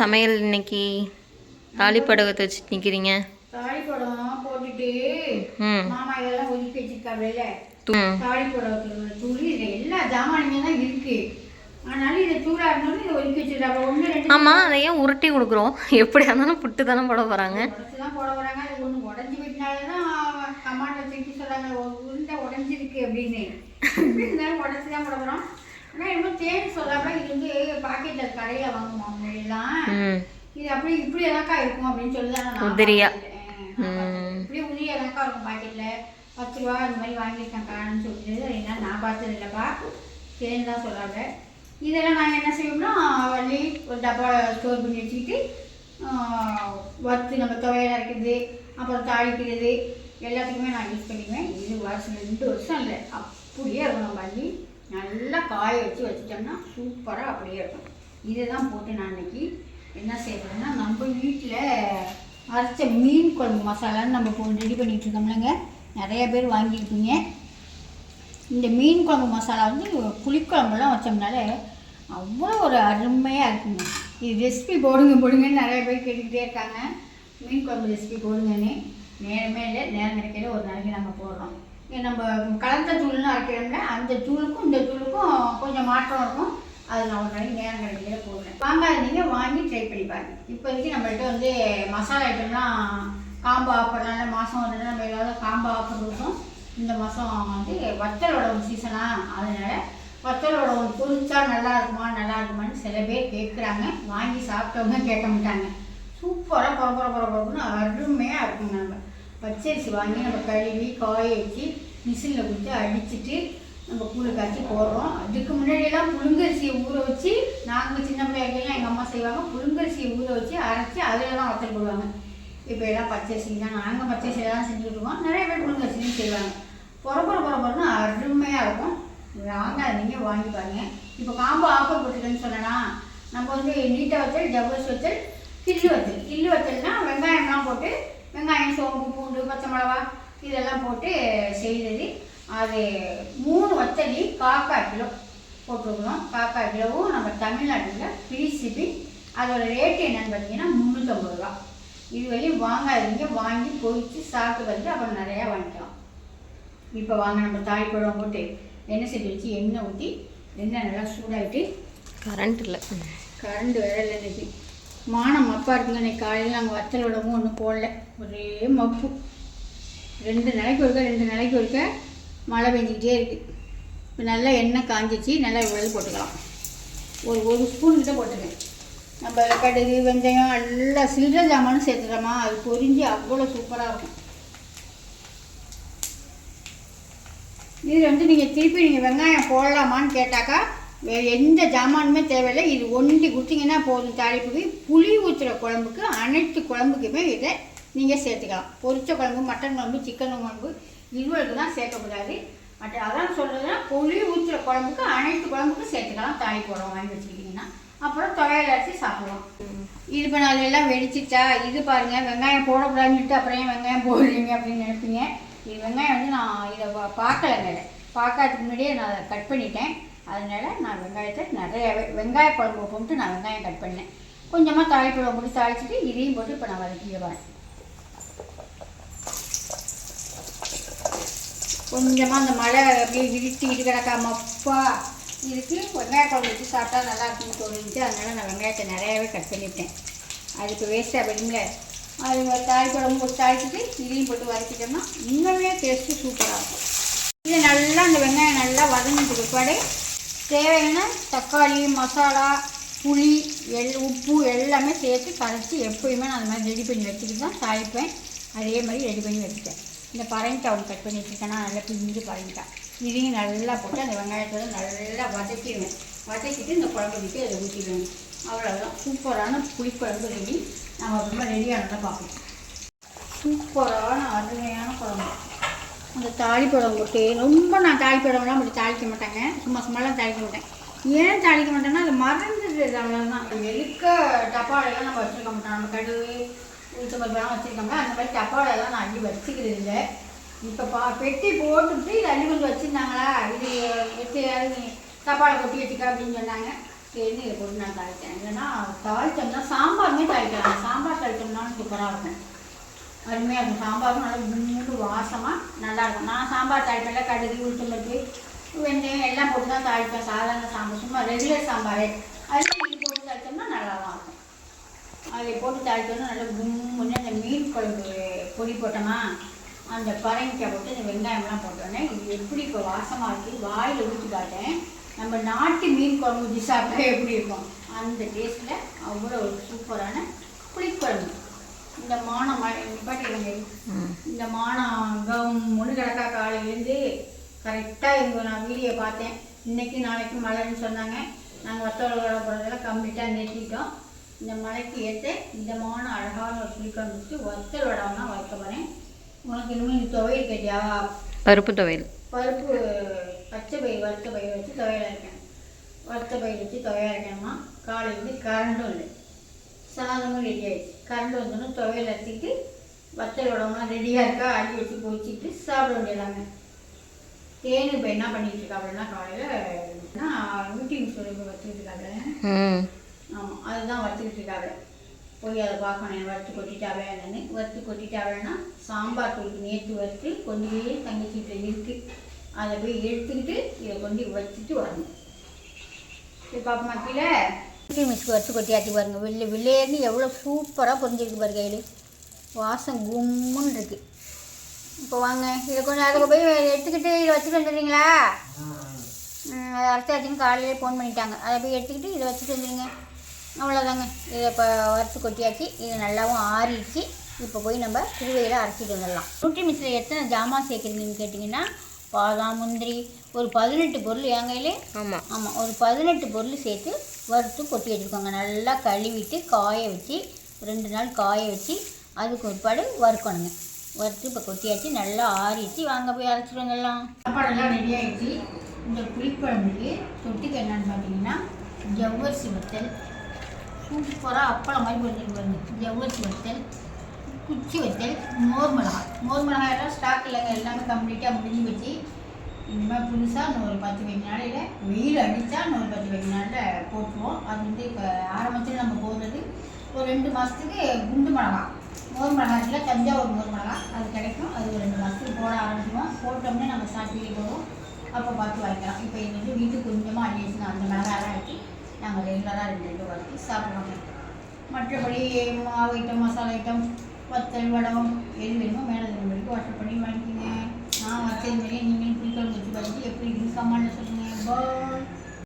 சமையல் இன்னைக்கு? தாலிப்படகத்தை வச்சு நிற்கிறீங்க தாடி படம் போட்டுட்டு மாமா இதெல்லாம் ஒதுக்கி தாடி படத்துல தூள் இதுல எல்லா ஜாமானுமே தான் இருக்கு ஆமாம் அதை ஏன் உருட்டி கொடுக்குறோம்? எப்படியா இருந்தாலும் புட்டு தானே போட போகிறாங்க உடச்சு தான் போட வராங்க அது ஒன்று உடஞ்சி விட்டனால தான் கமாண்டை தூக்கி சொல்றாங்க "ஒரு உருண்டை உடஞ்சிருக்கு அப்படின்னு. தான் சொல்லாம இது வந்து பாக்கெட்டில் கடையில் வாங்குவோம் முன்னாடிலாம் அப்படி இப்படி எதாக்கா இருக்கும் அப்படின்னு சொல்லி தான் உதிரியா. இப்படியே உதிரியா எதாக்கா இருக்கும் பாக்கெட்டில் பத்து ரூபா அந்த மாதிரி வாங்கியிருக்கேன்க்கான்னு சொல்லிட்டு என்ன நான் பார்த்தது இல்லைப்பா தேன் தான் சொல்லாங்க இதெல்லாம் நாங்கள் என்ன செய்வோம்னா வள்ளி ஒரு டப்பா ஸ்டோர் பண்ணி வச்சுக்கிட்டு வறுத்து நம்ம துவையல் அரைக்கிறது அப்புறம் தாளிக்கிறது எல்லாத்துக்குமே நான் யூஸ் பண்ணிக்குவேன். இது வருஷம் ரெண்டு வருஷம் இல்லை. அப்படியே இருக்கணும் வள்ளி. நல்லா காய வச்சு வச்சுட்டோம்னா சூப்பராக அப்படியே இருக்கும். இதை தான் போட்டு நான் இன்னைக்கு. என்ன செய்யணும்னா நம்ம வீட்டில் அரைச்ச மீன் குழம்பு மசாலான்னு நம்ம இப்போ ரெடி பண்ணிகிட்ருக்கோம்லங்க நிறைய பேர் வாங்கியிருப்பீங்க. இந்த மீன் குழம்பு மசாலா வந்து புளிக்குழம்புலாம் வச்சோம்னாலே அவ்வளோ ஒரு அருமையாக இருக்குங்க. இது ரெசிபி போடுங்க போடுங்கன்னு நிறைய பேர் கேட்டுக்கிட்டே இருக்காங்க. மீன் குழம்பு ரெசிபி போடுங்கன்னு. நேரமே இல்லை நேரம் கிடைக்கல ஒரு நாளைக்கு நாங்கள் போடுறோம். நம்ம கலந்த தூள்னு அரைக்கிறோம்ல அந்த தூளுக்கும் இந்த தூளுக்கும் கொஞ்சம் மாற்றம் இருக்கும். அது நான் ஒரு நாளைக்கு நேரம் கிடைக்கல போடுறேன் வாங்காதீங்க வாங்கி ட்ரை பண்ணி பாருங்க. இப்போதைக்கு நம்மள்கிட்ட வந்து மசாலா ஐட்டம்லாம் காம்போ ஆஃபர்னால மாதம் வந்து நம்ம ஏதாவது காம்போ ஆஃபர் இருக்கும் இந்த மாதம் வந்து வத்தலோட ஒரு சீசனாக அதனால் வத்தலோட ஒரு பொரிச்சா நல்லா இருக்குமா நல்லா இருக்குமான்னு சில பேர் கேட்குறாங்க வாங்கி சாப்பிட்டவங்க கேட்க மாட்டாங்க. சூப்பராக பொற பொற அருமையாக இருக்குங்க நம்ம. பச்சரிசி வாங்கி நம்ம கழுவி காய வச்சு மிஷினில் கொடுத்து அடிச்சுட்டு நம்ம கூழை காய்ச்சி போடுறோம். அதுக்கு முன்னாடியெல்லாம் புழுங்கரிசியை ஊற வச்சு நாங்கள் சின்ன பிள்ளைகள்லாம் எங்கள் அம்மா செய்வாங்க. புழுங்கரிசியை ஊற வச்சு அரைச்சி அதில் தான் வத்தல் போடுவாங்க. இப்போ எல்லாம் பச்சரிசி தான். நாங்கள் பச்சரிசி தான் செஞ்சுட்டு இருக்கோம். நிறைய பேர் புழுங்கரிசியும் செய்வாங்க. புறப்புற புறப்புறன்னு அருமையாக இருக்கும். வாங்க நீங்கள் வாங்கி பாருங்க. இப்போ காம்போ ஆஃபர் போட்டுருக்கேன்னு சொன்னேன்னா நம்ம வந்து நீட்டை வத்தல் ஜவ்வரிசி வத்தல் கில்லு வத்தல். கில்லு வத்தல்னா வெங்காயம்லாம் போட்டு வெங்காயம் சோம்பு பூண்டு பச்சை மிளகா இதெல்லாம் போட்டு செய்கிறது அது மூணு வத்தலி காக்கா கிலோ போட்டிருக்கிறோம் காக்கா கிலோவும் நம்ம தமிழ்நாட்டில் ஷிப்பிங் அதோட ரேட்டு என்னன்னு பார்த்தீங்கன்னா முந்நூற்றம்பது ரூபா. இது வரையும் வாங்காதீங்க. வாங்கி பொரித்து சாப்பிட்டு வந்து அப்புறம் நிறையா வாங்கிக்கலாம். இப்போ வாங்க நம்ம தாளிப்பழம் போட்டு எண்ணெய் சட்டி வச்சு எண்ணெய் ஊற்றி எண்ணெய் நல்லா சூடாயிட்டு கரண்ட் இல்லை. கரண்ட் வேற இல்லை இன்னைக்கு. மானம் மப்பாக இருக்குங்க இன்னைக்கு காலையில் நாங்கள் வத்தல் விடவும் ஒன்றும் போடல. ஒரே மப்பு. ரெண்டு நாளைக்கு ஒருக்க ரெண்டு நாளைக்கு ஒருக்க மழை பெஞ்சிக்கிட்டே இருக்குது இப்போ நல்லா எண்ணெய் காஞ்சிச்சு நல்லா இவ்வளவு போட்டுக்கலாம். ஒரு ஒரு ஸ்பூன் கிட்ட போட்டுக்கேன் நம்ம கடுகு வெந்தயம் நல்லா சில்லற ஜாமானும் சேர்த்துட்டோமா அது பொரிஞ்சு அவ்வளோ சூப்பராக இருக்கும். இதில் வந்து நீங்கள் திருப்பி நீங்கள் வெங்காயம் போடலாமான்னு கேட்டாக்கா வேறு எந்த ஜாமானுமே தேவையில்லை. இது ஒண்டி கொடுத்தீங்கன்னா போதும் தாளிப்புக்கு. புளி ஊற்றுற குழம்புக்கு அனைத்து குழம்புக்குமே இதை நீங்கள் சேர்த்துக்கலாம். பொரிச்ச குழம்பு மட்டன் குழம்பு சிக்கன் குழம்பு இவங்களுக்கு தான் சேர்க்கக்கூடாது. மற்ற அதான் சொல்கிறதுனா புளி ஊற்றுற குழம்புக்கு அனைத்து குழம்புக்கும் சேர்த்துக்கலாம். தாய் போடுறோம் வாங்கி வச்சுக்கிட்டிங்கன்னா. அப்புறம் தொகையில் அரைச்சி சாப்பிடுவோம். இது இப்போ நான் எல்லாம் வெடிச்சிட்டா இது பாருங்கள் வெங்காயம் போடக்கூடாதுன்னு அப்புறம் ஏன் வெங்காயம் போடுறீங்க அப்படின்னு நினைப்பீங்க? இது வெங்காயம் வந்து நான் இதை பா- பார்க்கலங்க இதை முன்னாடியே நான் அதை கட் பண்ணிட்டேன். அதனால் நான் வெங்காயத்தை நிறையவே வெங்காய குழம்பு போட்டு நான் வெங்காயம் கட் பண்ணேன். கொஞ்சமாக தாளிப்பழம் போட்டு தாளிச்சிட்டு இதையும் போட்டு இப்போ நான் வதக்கிக்க கொஞ்சமாக அந்த மழை அப்படியே விரிச்சிக்கிட்டு கிடக்கா மப்பா இதுக்கு வெங்காய குழம்பு வச்சு சாப்பிட்டா நல்லா இருக்கும்னு தோணுச்சு. அதனால நான் வெங்காயத்தை நிறையாவே கட் பண்ணிவிட்டேன் அதுக்கு வேஸ்ட்டாக போயிடுங்களே அது தாய் குழம்பு போட்டு தாளிச்சிட்டு இதையும் போட்டு வதக்கிட்டோம்னா இன்னுமே டேஸ்ட்டு சூப்பராக இருக்கும். இது நல்லா அந்த வெங்காயம் நல்லா வதங்கிட்டு பிற்பாடு தேவையான தக்காளி மசாலா புளி எல் உப்பு எல்லாமே சேர்த்து கரைச்சி எப்பயுமே நான் அந்த மாதிரி ரெடி பண்ணி வச்சுக்கிட்டு தான் தாளிப்பேன். அதே மாதிரி ரெடி பண்ணி வச்சுட்டேன். இந்த பரங்கிக்காய் ஒன்று கட் பண்ணி வச்சுருக்கேன்னா நல்லா பிஞ்சு பரங்கிக்காய் இதையும் நல்லா போட்டு அந்த வெங்காயத்தை நல்லா வதக்கிடுவேன் வதக்கிட்டு இந்த குழம்பு விட்டு அதை ஊற்றிடுவேன் அவ்வளோதான் சூப்பரான புளிக்குழம்பு ரெடி. நம்ம அப்புறமா ரெடியானதை பார்ப்போம். சூப்பரான அருமையான குழம்பு. அந்த தாளிப்பழம் போட்டு ரொம்ப நான் தாளிப்பழம்லாம் அப்படி தாளிக்க மாட்டேங்க. சும்மா சும்மாலாம் தாளிக்க மாட்டேன். ஏன் தாளிக்க மாட்டேன்னா அது மறந்துடுது அவ்வளோதான் எதுக்க டப்பாலெல்லாம் நம்ம வச்சுருக்க மாட்டோம். நம்ம கடுகு உளுத்தம்பருப்பெல்லாம் வச்சுருக்கோம்ல அந்த மாதிரி டப்பாலெல்லாம் நான் அள்ளி வச்சுக்கிறது இல்லை இப்போ பா பெட்டி போட்டுட்டு இது அள்ளி கொண்டு வச்சுருந்தாங்களா இது வச்சு நீ டப்பாவில் கொட்டி வச்சுக்க அப்படின்னு சொன்னாங்க சேர்ந்து இதை போட்டு நான் தாளித்தேன் இல்லைன்னா தாளித்தோம்னா சாம்பாருமே தாளிக்கலாம் சாம்பார் தாளித்தோம்னா சூப்பராக இருக்கும் அருமையாக இருக்கும் சாம்பாரும் நல்லா குண்டு வாசமாக நல்லாயிருக்கும் நான் சாம்பார் தாளிப்பேன் கடுகு உளுத்தம்பருப்பு வெந்தயம் எல்லாம் போட்டு தான் தாளிப்பேன் சாதாரண சாம்பார் சும்மா ரெகுலர் சாம்பார் அது இது போட்டு தாளித்தோம்னா நல்லா தான் இருக்கும் அதை போட்டு தாளித்தோம்னா நல்லா கும்முன்னு அந்த மீன் குழம்பு பொடி போட்டோமா அந்த பரங்கிக்காய் போட்டு இந்த வெங்காயம்லாம் போட்டோன்னே இது எப்படி இப்போ வாசமாக இருக்குது வாயில் ஊற்றி காட்டேன் நம்ம நாட்டு மீன் குழம்பு ஊற்றி சாப்பிட்டா எப்படி இருக்கும்? அந்த டேஸ்ட்டில் அவ்வளோ ஒரு சூப்பரான புளிக்குழம்பு. இந்த மானம் நிப்பாட்டிடுங்க இந்த மானம் கம்முன்னு கிடக்கா காலையிலேருந்து கரெக்டாக இவங்க நான் வீடியோ பார்த்தேன். இன்னைக்கு நாளைக்கு மழைன்னு சொன்னாங்க. நாங்கள் வத்தோட போகிறதெல்லாம் கம்ப்ளீட்டாக நிறுத்திட்டோம். இந்த மழைக்கு ஏற்ற இந்த மானம் அழகான ஒரு புளிக்குழம்பு வச்சு வத்தல் வடம்னா வைக்க போகிறேன் உனக்கு இனிமேல் இந்த துவையல் கேட்டியா பருப்பு துவையல். பருப்பு பச்சை பயிர் வறுத்த பயிர் வச்சு துவையல் இருக்கேன் வறுத்த பயிர் வச்சு துவையல் இருக்கணுமா காலையிலேருந்து கரண்டும் இல்லை சாதமும் ரெடி ஆயிடுச்சு. கரண்ட் வந்தோன்னே துவையல் அரைச்சிட்டு வத்தல் உடம்புலாம் ரெடியாக இருக்கா? அடி வச்சு பொரிச்சிட்டு சாப்பிட வேண்டியதாங்க. தேனு இப்போ என்ன பண்ணிட்டு இருக்கா அப்படின்னா காலையில் யூடியூப் சொல்லி வச்சுக்கிட்டு இருக்காங்க. ஆமாம் அதுதான் வறுத்துக்கிட்டு இருக்காங்க போய் அதை பார்க்கணும் வறுத்து கொட்டிட்டாவே என்னன்னு. வறுத்து கொட்டிட்டாவேன்னா சாம்பார் தூளுக்கு நேற்று வறுத்து கொஞ்சம் தங்கச்சிட்டு இருக்கு அதை போய் எடுத்துக்கிட்டு இதை கொண்டு வச்சுட்டு வரணும். இது பார்ப்போமா கீழே? குட்டி மிஸ்க்கு வறுத்து கொட்டியாச்சு பாருங்க. வெள்ளை வெள்ளையர்னு எவ்வளோ சூப்பராக பொரிஞ்சிருக்கு பாரு கையில் வாசம் கும்முன்னு இருக்கு. இப்போ வாங்க இதை கொஞ்சம் அதை போய் எடுத்துக்கிட்டு இதை வச்சுட்டு வந்துடுறீங்களா? அரைச்சாச்சுன்னு காலையிலே ஃபோன் பண்ணிட்டாங்க. அதை போய் எடுத்துக்கிட்டு இதை வச்சுட்டு வந்துடுங்க. அவ்வளோதாங்க இதை இப்போ வறுத்து கொட்டியாச்சு. இது நல்லாவும் ஆறிடுச்சு. இப்போ போய் நம்ம திருவையில் அரைச்சிட்டு வந்துடலாம். நூற்றி மிக்ஸில் எத்தனை ஜாமான் சேர்க்குறீங்கன்னு கேட்டிங்கன்னா பாதாம் முந்திரி ஒரு பதினெட்டு பொருள் என் கையிலே ஆமாம் ஆமாம் ஒரு பதினெட்டு பொருள் சேர்த்து வறுத்து கொட்டி வச்சுருக்கோங்க. நல்லா கழுவிட்டு காய வச்சு ரெண்டு நாள் காய வச்சு அதுக்கு ஒருபாடு வறுக்கணுங்க. வறுத்து இப்போ கொட்டியாச்சு. நல்லா ஆறிச்சு வாங்க போய் அரைச்சிட்டு வந்துடலாம். சாப்பாடெல்லாம் ரெடி ஆகிடுச்சு இந்த புளிக்குழம்புக்கு தொட்டுக்கு என்னன்னு பார்த்தீங்கன்னா ஜவ்வரிசி வத்தல் சூப்பராக அப்பளம் மாதிரி பண்ணிட்டு வந்து ஜவ்வரிசி வத்தல் குச்சி வத்தல் மோர் மிளகாய். மோர் மிளகாய் எல்லாம் ஸ்டாக் இல்லைங்க எல்லாமே கம்ப்ளீட்டாக முடிஞ்சு வச்சு இனிமேல் புதுசாக இன்னொரு பத்து வெகு நாளையில் வெயில் அடித்தா இன்னொரு பத்து வெகு நாளில் போட்டுருவோம். அது வந்து இப்போ ஆரம்பத்தில் நம்ம போடுறது ஒரு ரெண்டு மாதத்துக்கு குண்டு மிளகா மோர் மிளகாயில் தஞ்சாவூர் மோர் மிளகா அது கிடைக்கும். அது ஒரு ரெண்டு மாதத்துக்கு போட ஆரம்பிச்சிடுவோம் போட்டோம்னே நம்ம சாப்பிட்டு போடுவோம். அப்போ பார்த்து வாங்கிக்கலாம். இப்போ இது வந்து வீட்டுக்கு கொஞ்சமாக அள்ளி வச்சு அந்த மிளகாய் எடுத்து தான் ரெண்டு ரெண்டு வறுத்து சாப்பிடுவாங்க மற்றபடி மாவு ஐட்டம் மசாலா ஐட்டம் வத்தல் வடம் எது வேணுமோ மேலே வரைக்கும் வாஷ் பண்ணி வாங்கிக்கிங்க. நான் வச்சது மாதிரியே நீங்களும் புளிக்குழம்பு வச்சு பார்த்துட்டு எப்படி இருக்குன்னு கமெண்ட்டில் சொல்லுங்கள் பாய்